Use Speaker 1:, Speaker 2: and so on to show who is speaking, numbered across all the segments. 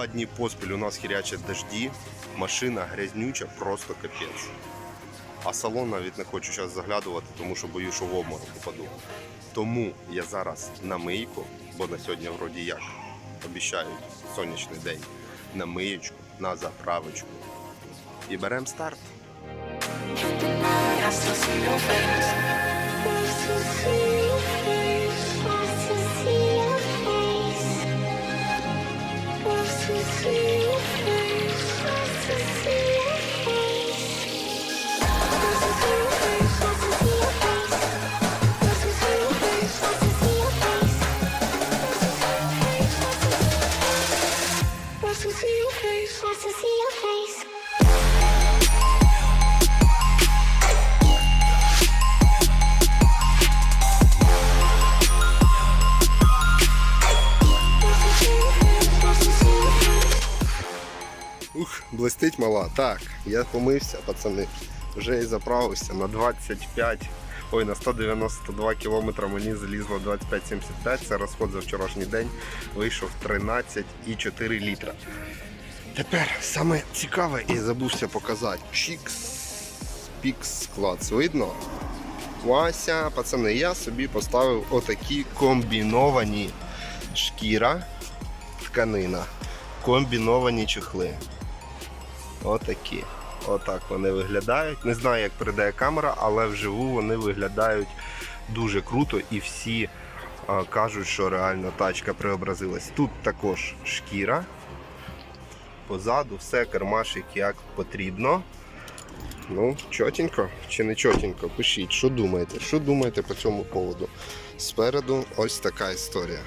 Speaker 1: Два дні поспіль у нас хірячать дожді, машина грязнюча, просто капець. А салон навіть не хочу зараз заглядувати, тому що боюсь, що в обморок упаду. Тому я зараз на мийку, бо на сьогодні вроді як обіцяють сонячний день, на миєчку, на заправочку. І беремо старт. Мала. Так, я помився, пацани. Вже і заправився на 25, ой, на 192 кілометра мені залізло 25,75. Це розход за вчорашній день. Вийшов 13,4 літра. Тепер саме цікаве і забувся показати. Чікс, пікс, клац. Видно? Вася, пацани, я собі поставив отакі комбіновані шкіра, тканина, комбіновані чехли. Отакі. Отак вони виглядають. Не знаю, як передає камера, але вживу вони виглядають дуже круто і всі а, кажуть, що реально тачка преобразилась. Тут також шкіра. Позаду все кермашик як потрібно. Ну, чотенько чи не чотенько, пишіть, що думаєте, що думаєте по цьому поводу. Спереду ось така історія.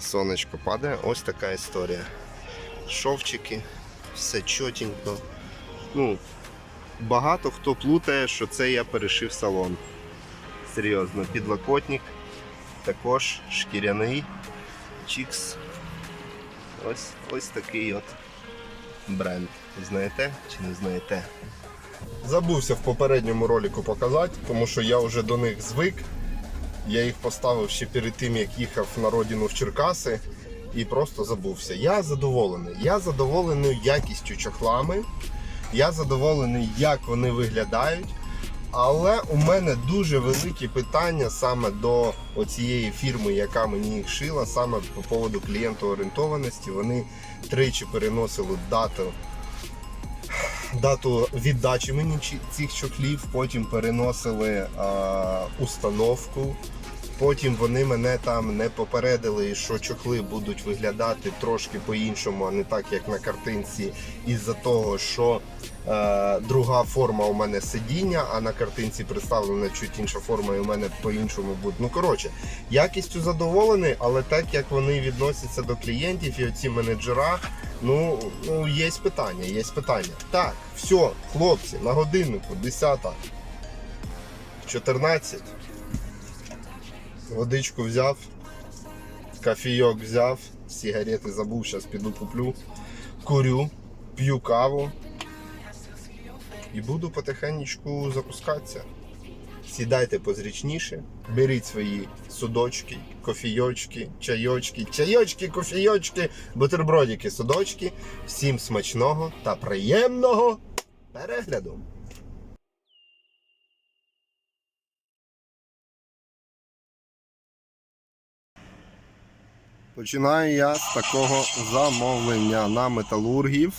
Speaker 1: Сонечко падає, ось така історія. Шовчики, все чотенько. Ну, багато хто плутає, що це я перешив салон. Серйозно, підлокотник, також шкіряний, чікс. Ось, ось такий от бренд. Знаєте чи не знаєте? Забувся в попередньому ролику показати, тому що я вже до них звик. Я їх поставив ще перед тим, як їхав на родину в Черкаси і просто забувся. Я задоволений. Я задоволений якістю чохлами. Я задоволений, як вони виглядають. Але у мене дуже великі питання саме до цієї фірми, яка мені їх шила, саме по поводу клієнтоорієнтованості. Вони тричі переносили дату дату віддачі мені цих чохлів, потім переносили а, установку. Потім вони мене там не попередили, що чохли будуть виглядати трошки по-іншому, а не так, як на картинці, із-за того, що е, друга форма у мене сидіння, а на картинці представлена чуть інша форма, і у мене по-іншому буде. Ну коротше, якістю задоволений, але так як вони відносяться до клієнтів і оці менеджера, ну, ну є питання, є питання. Так, все, хлопці, на годиннику 10 14. Водичку взяв, кофійок взяв, сигарети забув, зараз піду куплю, курю, п'ю каву і буду потихенечку запускатися. Сідайте позрічніше, беріть свої судочки, кофійочки, чайочки, чайочки, кофійочки, бутербродики, судочки. Всім смачного та приємного перегляду! Починаю я з такого замовлення на металургів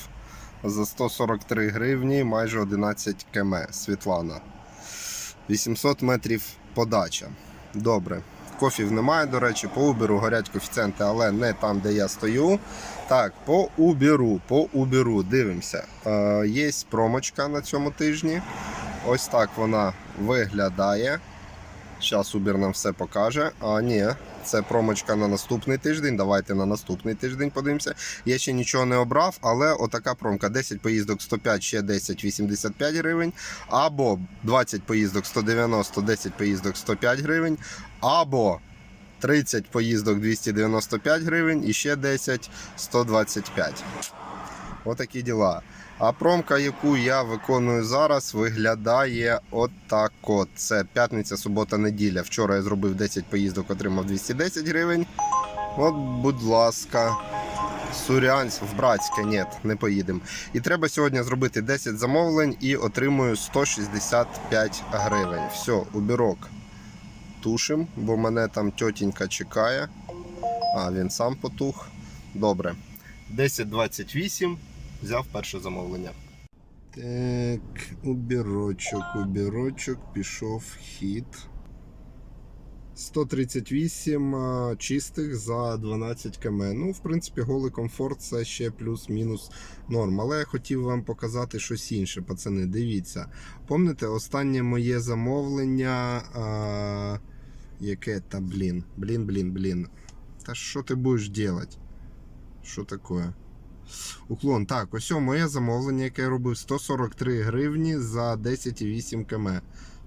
Speaker 1: за 143 гривні, майже 11 км. Світлана. 800 метрів подача. Добре. Кофів немає, до речі, по Uber горять коефіцієнти, але не там, де я стою. Так, по Uber, по Uber дивимося. Е, є промочка на цьому тижні. Ось так вона виглядає. Зараз Uber нам все покаже. А ні, це промочка на наступний тиждень. Давайте на наступний тиждень подивимося. Я ще нічого не обрав, але отака промка: 10 поїздок 105, ще 10 85 гривень. Або 20 поїздок 190, 10 поїздок 105 гривень. Або 30 поїздок 295 гривень і ще 10 125. Отакі діла. А промка, яку я виконую зараз, виглядає отак от. Це п'ятниця, субота, неділя. Вчора я зробив 10 поїздок, отримав 210 гривень. От, будь ласка. Сурянськ, в Братське, ні, не поїдемо. І треба сьогодні зробити 10 замовлень і отримую 165 гривень. Все, убірок тушим, бо мене там тьотінька чекає. А, він сам потух. Добре. 10.28. Взяв перше замовлення. Так, убірочок, убірочок, пішов хід. 138 чистих за 12 км. Ну, в принципі, голий комфорт це ще плюс-мінус норм. Але я хотів вам показати щось інше, пацани. Дивіться. Помните, останнє моє замовлення. А, яке та блін. Блін, блін, блін. Та що ти будеш робити? Що таке? Уклон. Так, ось моє замовлення, яке я робив 143 гривні за 10,8 км.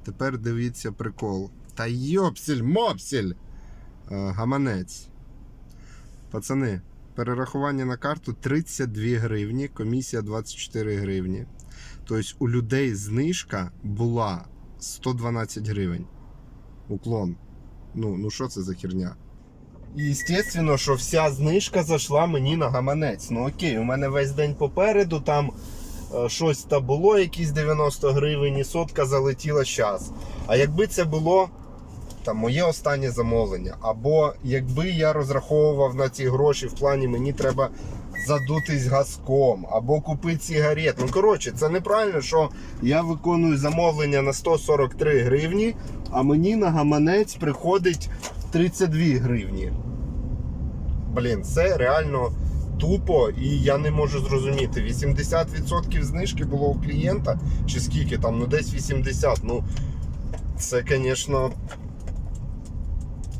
Speaker 1: Тепер дивіться прикол. Та йопсель, мопсель! Е, Гаманець. Пацани, перерахування на карту 32 гривні, комісія 24 гривні. Тобто у людей знижка була 112 гривень. Уклон. Ну, ну що це за херня? І звісно, що вся знижка зайшла мені на гаманець. Ну окей, у мене весь день попереду, там е, щось та було, якісь 90 гривень, і сотка залетіла час. А якби це було там моє останнє замовлення, або якби я розраховував на ці гроші в плані мені треба задутись газком, або купити сигарет. Ну коротше, це неправильно, що я виконую замовлення на 143 гривні, а мені на гаманець приходить 32 гривні. Блін, це реально тупо, і я не можу зрозуміти. 80% знижки було у клієнта, чи скільки там, ну десь 80. Ну, це, звісно,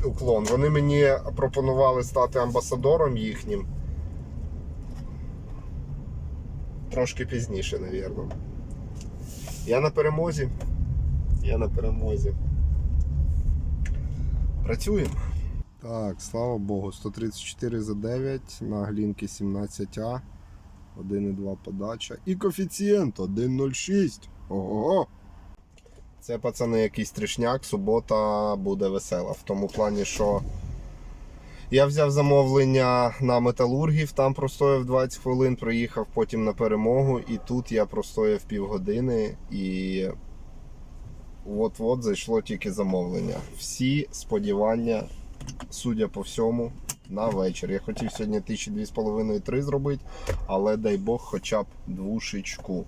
Speaker 1: уклон. Вони мені пропонували стати амбасадором їхнім. Трошки пізніше, напевно. Я на перемозі. Я на перемозі. Працюємо. Так, слава Богу, 134 за 9, на глінки 17А, 1,2 подача. І коефіцієнт 1,06. Ого. Це, пацани, якийсь тришняк, субота буде весела. В тому плані, що я взяв замовлення на металургів, там простояв 20 хвилин, проїхав потім на перемогу, і тут я простояв півгодини і от-от зайшло тільки замовлення. Всі сподівання, судя по всьому, на вечір. Я хотів сьогодні тисячі дві з половиною три зробити, але дай Бог хоча б двушечку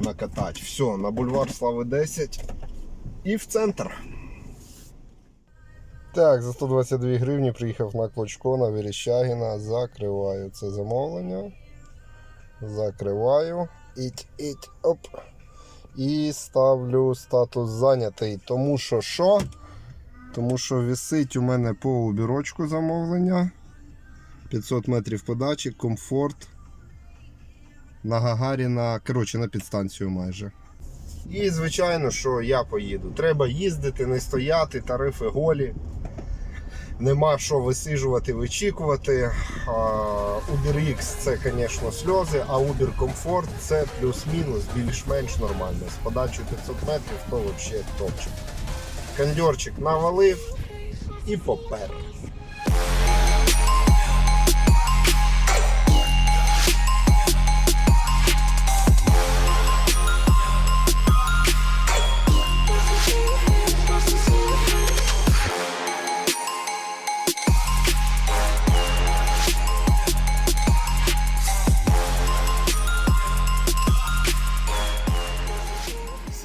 Speaker 1: накатати. Все, на бульвар Слави 10 і в центр. Так, за 122 гривні приїхав на Клочко на Верещагіна. Закриваю це замовлення. Закриваю. Іть, іть, оп. І ставлю статус зайнятий. Тому що що? Тому що висить у мене по убірочку замовлення. 500 метрів подачі, комфорт. На Гагаріна, коротше, на підстанцію майже. І, звичайно, що я поїду. Треба їздити, не стояти, тарифи голі. Нема що висижувати, вичікувати. Uber X це, звісно, сльози, а Uber Comfort це плюс-мінус більш-менш нормально. З подачею 500 метрів то взагалі топчик. Кондьорчик навалив і попер. —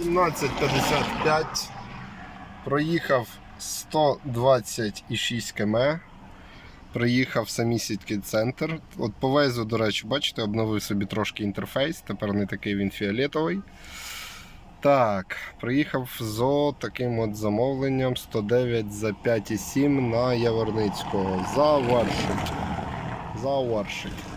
Speaker 1: 17.55. Проїхав 126 км. Приїхав самісінький центр. От по везу, до речі, бачите, обновив собі трошки інтерфейс. Тепер не такий він фіолетовий. Так, приїхав з таким от замовленням 109 за 5,7 на Яворницького. Заваршить. Заваршить.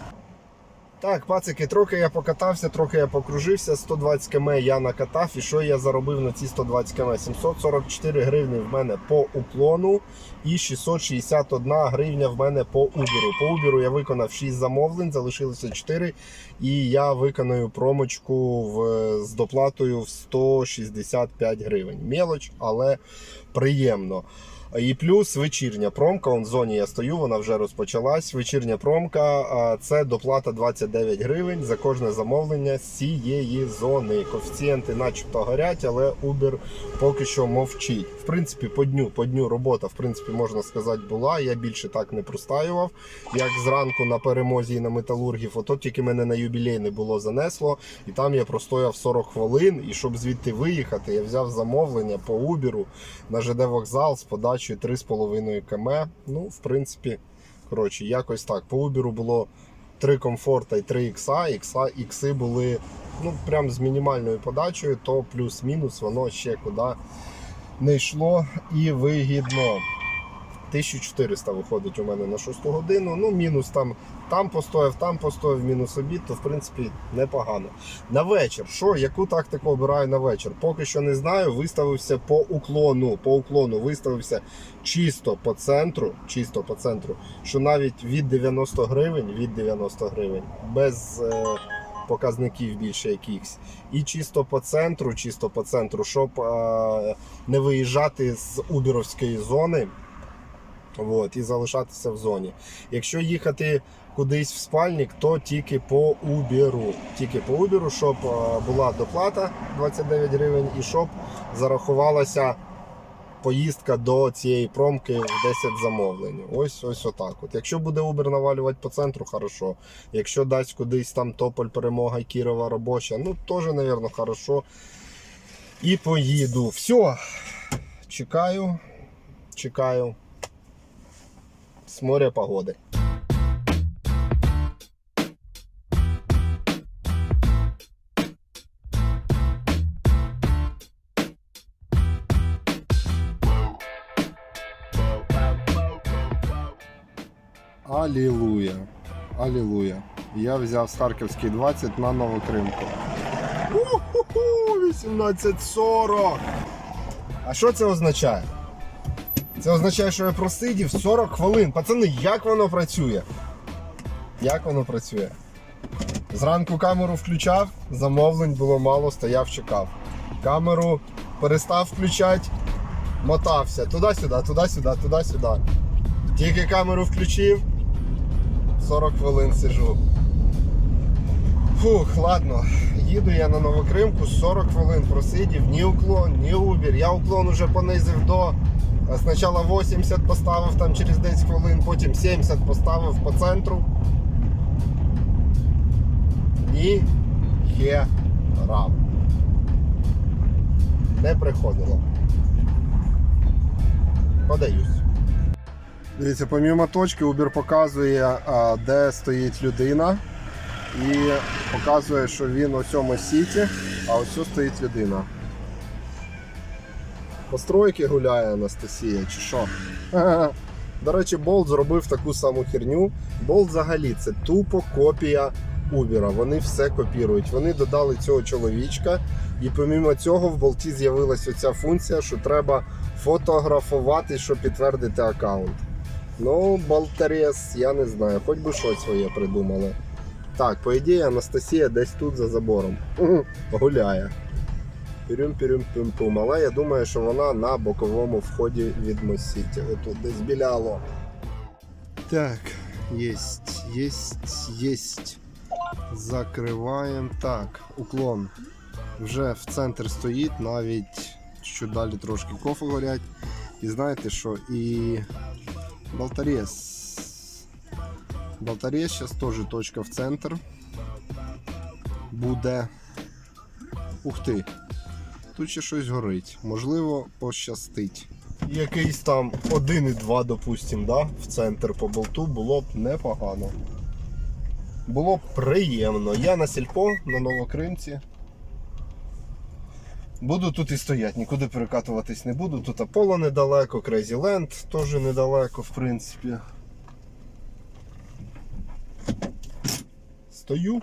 Speaker 1: Так, пацики, трохи я покатався, трохи я покружився. 120 км я накатав. І що я заробив на ці 120 км? 744 гривні в мене по уклону і 661 гривня в мене по Uber. По Uber я виконав 6 замовлень, залишилося 4. І я виконую промочку в, з доплатою в 165 гривень. Мелоч, але приємно. І плюс вечірня промка. Он в зоні я стою, вона вже розпочалась. Вечірня промка це доплата 29 гривень за кожне замовлення з цієї зони. Коефіцієнти начебто горять, але Uber поки що мовчить. В принципі, по дню, по дню робота, в принципі, можна сказати, була. Я більше так не простаював, як зранку на перемозі і на металургів. Ото тільки мене на юбілей не було занесло, і там я простояв 40 хвилин. І щоб звідти виїхати, я взяв замовлення по Uber на ЖД вокзал з подачею 3,5 км. Ну, в принципі, коротше, якось так. По Uber було 3 комфорта і 3 ікса. Ікса ікси були ну, прям з мінімальною подачею, то плюс-мінус воно ще куди не йшло і вигідно. 1400 виходить у мене на 6 годину. Ну, мінус там, там постояв, там постояв, мінус обід, то в принципі непогано. На вечір. Що, яку тактику обираю на вечір? Поки що не знаю. Виставився по уклону. По уклону виставився чисто по центру. Чисто по центру. Що навіть від 90 гривень, від 90 гривень, без. Е, Показників більше якихось. І чисто по центру, чисто по центру, щоб е, не виїжджати з Убіровської зони от, і залишатися в зоні. Якщо їхати кудись в спальник, то тільки по Uber. Тільки по Uber, щоб е, була доплата 29 гривень і щоб зарахувалася поїздка до цієї промки в 10 замовлень. Ось ось отак. От. Якщо буде Uber навалювати по центру, хорошо. Якщо дасть кудись там Тополь, Перемога, Кірова робоча, ну теж, мабуть, хорошо. І поїду. Все. Чекаю. Чекаю. С моря погоди. Алілуя. Алілуя. Я взяв з Харківський 20 на Новокримку. Уху, 1840. А що це означає? Це означає, що я просидів 40 хвилин. Пацани, як воно працює? Як воно працює? Зранку камеру включав, замовлень було мало, стояв, чекав. Камеру перестав включати, мотався туди-сюди, туди-сюди, туди-сюди. Тільки камеру включив, 40 хвилин сижу. Фух, ладно, їду я на Новокримку, 40 хвилин просидів, ні уклон, ні убір. Я уклон уже понизив до. Спочатку 80 поставив там через 10 хвилин, потім 70 поставив по центру. Ні хера. Не приходило. Подаюсь. Дивіться, помімо точки, Uber показує, де стоїть людина. І показує, що він у цьому сіті, а ось стоїть людина. Постройки гуляє Анастасія, чи що? До речі, Болт зробив таку саму херню. Болт взагалі це тупо копія Uber. Вони все копірують. Вони додали цього чоловічка, і помімо цього в болті з'явилася оця функція, що треба фотографувати, щоб підтвердити аккаунт. Ну, болтерес, я не знаю, хоч би щось своє придумали. Так, по ідеї, Анастасія десь тут за забором. Гуляє. Пірюм-пірюм-пюм-пум. Але я думаю, що вона на боковому вході від Мосіті. Отут десь біляло. Так, єсть, єсть, єсть. Закриваємо. Так, уклон. Вже в центр стоїть, навіть що далі трошки кофе горять. І знаєте що? І болторез. Болторез зараз теж точка в центр. Буде. Ух ти. Тут ще щось горить. Можливо, пощастить. Якийсь там 1,2, допустим, да? в центр по болту було б непогано. Було б приємно. Я на сільпо на Новокримці. Буду тут і стояти, нікуди перекатуватись не буду. Тут Аполло недалеко, Crazy Land теж недалеко, в принципі. Стою.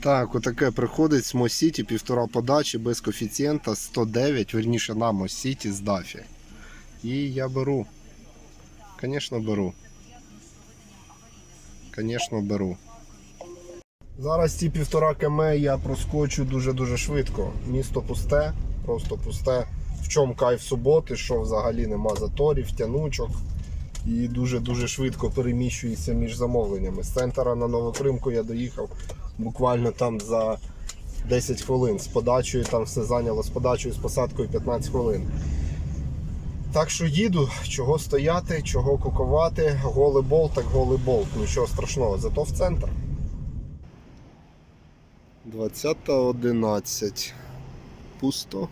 Speaker 1: Так, отаке приходить з Мосіті, півтора подачі без коефіцієнта 109, верніше на Мосіті з Дафі. І я беру. Звісно, беру. Звісно, беру. Зараз ці півтора км я проскочу дуже-дуже швидко. Місто пусте, просто пусте. в чому кайф суботи, що взагалі нема заторів, тянучок. І дуже-дуже швидко переміщується між замовленнями. З центра на Новокримку я доїхав буквально там за 10 хвилин. З подачею там все зайняло з подачею, з посадкою 15 хвилин. Так що їду, чого стояти, чого кукувати, голий болт, так голий болт. Нічого страшного, зато в центр. 20.11. Пусто.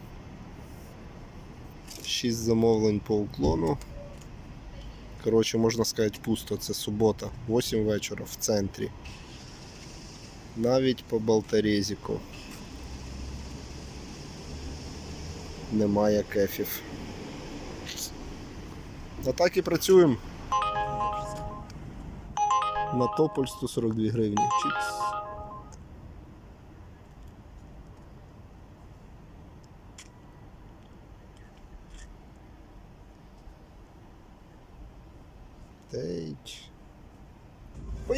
Speaker 1: 6 замовлень по уклону. Коротше, можна сказати, пусто. Це субота, 8 вечора в центрі. Навіть по болторезіку. Немає кефів. А так і працюємо. На тополь 142 гривні. Чікс.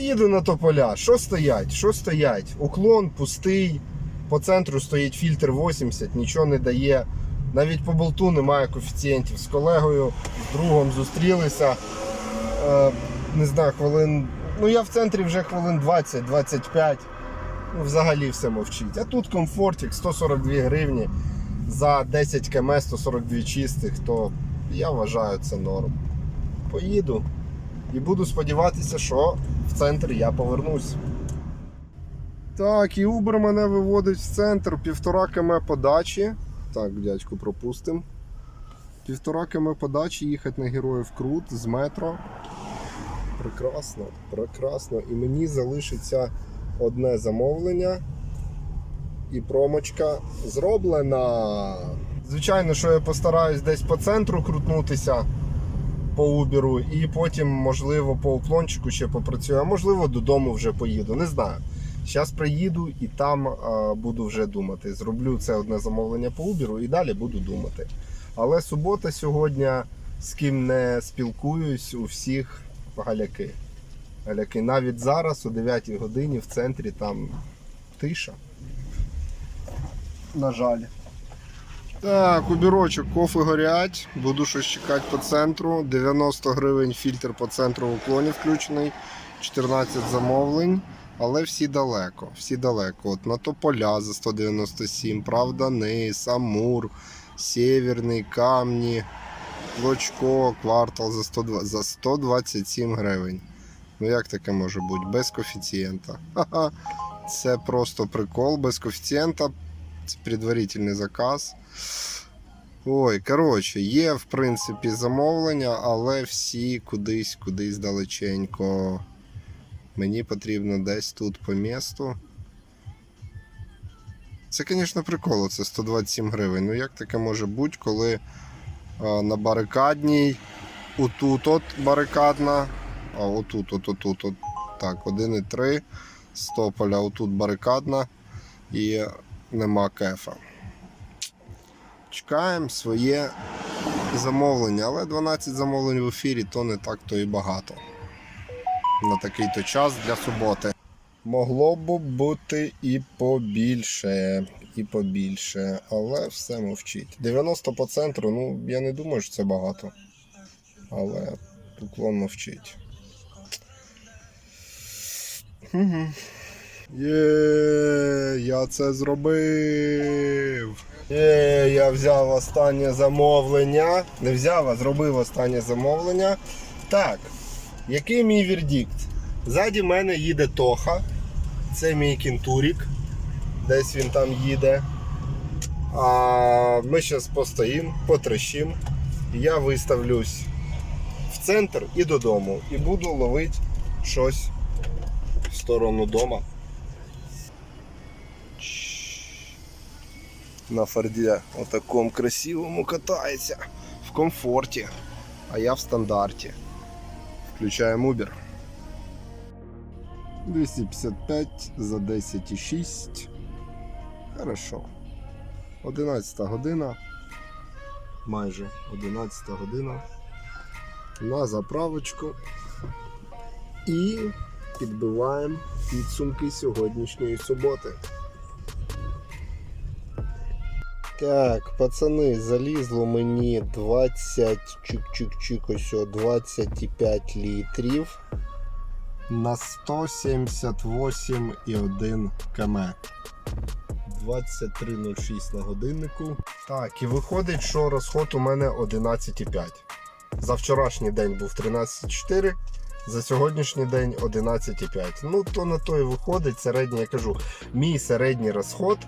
Speaker 1: Поїду на тополя. Що стоять? Що стоять? Уклон пустий. По центру стоїть фільтр 80, нічого не дає. Навіть по болту немає коефіцієнтів. З колегою, з другом зустрілися. Е, не знаю, хвилин. Ну я в центрі вже хвилин 20-25. Ну, взагалі все мовчить. А тут комфортик 142 гривні за 10 км 142 чистих, то я вважаю це норм. Поїду і буду сподіватися, що в центр я повернусь. Так, і Uber мене виводить в центр півтора км подачі. Так, дядьку, пропустим. Півтора км подачі їхати на героїв Крут з метро. Прекрасно, прекрасно. І мені залишиться одне замовлення. І промочка зроблена. Звичайно, що я постараюсь десь по центру крутнутися по Уберу, і потім, можливо, по уклончику ще попрацюю, а можливо, додому вже поїду. Не знаю. Зараз приїду і там а, буду вже думати. Зроблю це одне замовлення по Уберу і далі буду думати. Але субота сьогодні, з ким не спілкуюсь, у всіх галяки. Галяки. Навіть зараз, о 9 годині, в центрі там тиша. На жаль. Так, убірочок, кофи горять. Буду щось чекати по центру. 90 гривень фільтр по центру в уклоні включений. 14 замовлень. Але всі далеко. Всі далеко. От на Тополя за 197, Правда, Низ, Амур, Сєвєрний, Камні, Лочко, квартал за 102, за 127 гривень. Ну як таке може бути? Без коефіцієнта. Ха-ха. Це просто прикол, без коефіцієнта. Це предварительний заказ. Ой, коротше, є в принципі замовлення, але всі кудись, кудись далеченько. Мені потрібно десь тут по місту. Це, звісно, прикол, це 127 гривень. Ну як таке може бути, коли а, на барикадній, отут от барикадна, а отут, от, отут, от, так, 1,3 Стополя, отут барикадна і нема кефа. Чекаємо своє замовлення, але 12 замовлень в ефірі то не так то і багато. На такий то час для суботи. Могло б бути і побільше, і побільше, але все мовчить. 90 по центру, ну я не думаю, що це багато. Але уклон мовчить. Є, я це зробив. Є, я взяв останнє замовлення. Не взяв, а зробив останнє замовлення. Так, який мій вердикт? Ззаді мене їде Тоха. Це мій кінтурік. Десь він там їде. А ми зараз постоїмо, потрещимо. Я виставлюсь в центр і додому. І буду ловити щось в сторону дома. На Форді отакому красивому катається в комфорті, а я в стандарті. Включаємо Uber. 255 за 10,6. Хорошо. 11 година. Майже 11 година. На заправочку. І підбиваємо підсумки сьогоднішньої суботи. Так, пацани, залізло мені 20 чик-чик-чик, ось о, 25 літрів на 178,1 км. 23.06 на годиннику. Так, і виходить, що розход у мене 11,5. За вчорашній день був 13,4, за сьогоднішній день 11,5. Ну, то на то і виходить середній, я кажу, мій середній розход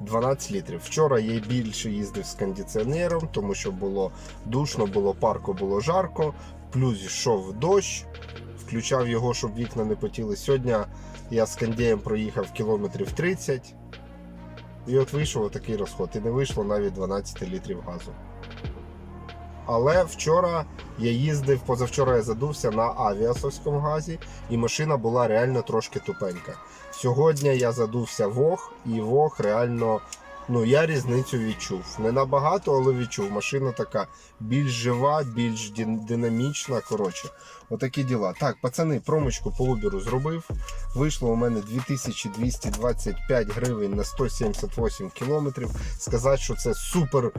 Speaker 1: 12 літрів. Вчора я більше їздив з кондиціонером, тому що було душно, було парко, було жарко, плюс йшов дощ. Включав його, щоб вікна не потіли. Сьогодні я з кондієм проїхав кілометрів 30. І от вийшов такий розход. І не вийшло навіть 12 літрів газу. Але вчора я їздив, позавчора я задувся на авіасовському газі, і машина була реально трошки тупенька. Сьогодні я задувся Вог, і Вог реально. Ну, я різницю відчув. Не набагато, але відчув. Машина така більш жива, більш динамічна. Коротше, отакі діла. Так, пацани, промочку по Uber зробив. Вийшло у мене 2225 гривень на 178 кілометрів. Сказати, що це супер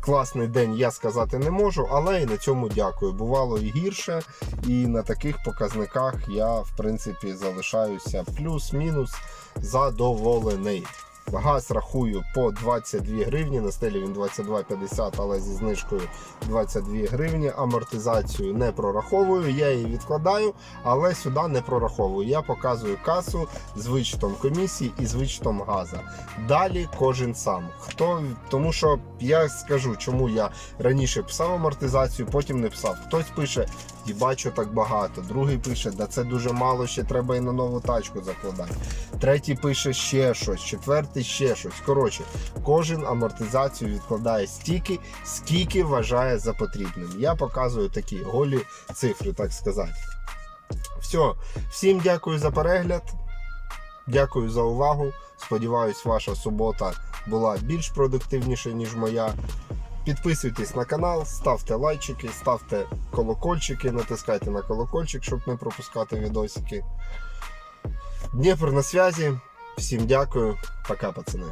Speaker 1: класний день, я сказати не можу, але і на цьому дякую. Бувало і гірше, і на таких показниках я, в принципі, залишаюся плюс-мінус задоволений. Газ рахую по 22 гривні, на стелі він 22,50, але зі знижкою 22 гривні. Амортизацію не прораховую, я її відкладаю, але сюди не прораховую. Я показую касу з вичетом комісії і з вичетом газа. Далі кожен сам. Хто тому, що я скажу, чому я раніше писав амортизацію, потім не писав. Хтось пише, і бачу так багато. Другий пише, да це дуже мало, ще треба і на нову тачку закладати. Третій пише ще щось, четвертий ще щось. Коротше, кожен амортизацію відкладає стільки, скільки вважає за потрібним. Я показую такі голі цифри, так сказати. Все, всім дякую за перегляд. Дякую за увагу. Сподіваюсь, ваша субота була більш продуктивніша, ніж моя. Підписуйтесь на канал, ставте лайчики, ставте колокольчики, натискайте на колокольчик, щоб не пропускати відосики. Дніпро на связі. Всім дякую, пока, пацани.